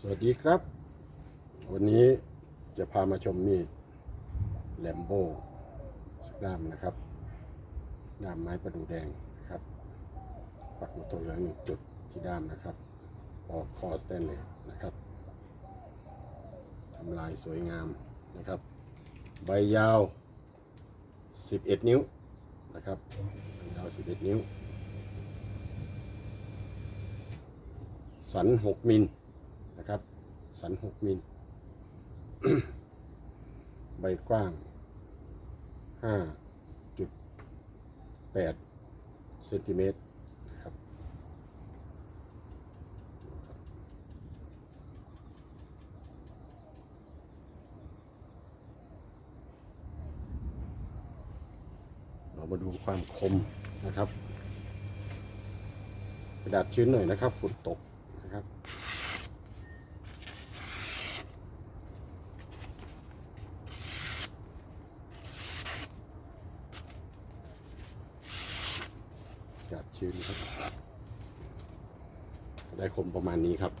สวัสดีครับ วันนี้จะพามาชมมีดแลมโบ้สกรามนะครับด้ามไม้ประดูแดงนะครับ ปักมุตัวเหลืองหนึ่งจุดที่ด้ามนะครับปอกคอสแตนเลสนะครับทำลายสวยงามนะครับ ใบยาว 11 นิ้วนะครับใบยาว 11 นิ้ว สัน 6 มิล สัน6มิล ใบกว้าง5.8เซนติเมตรนะครับ เรามาดูความคมนะครับ กระดาษชื้นหน่อยนะครับ ฝุ่นตกนะครับ กัดาษชื้นครับ ได้คมประมาณนี้ครับ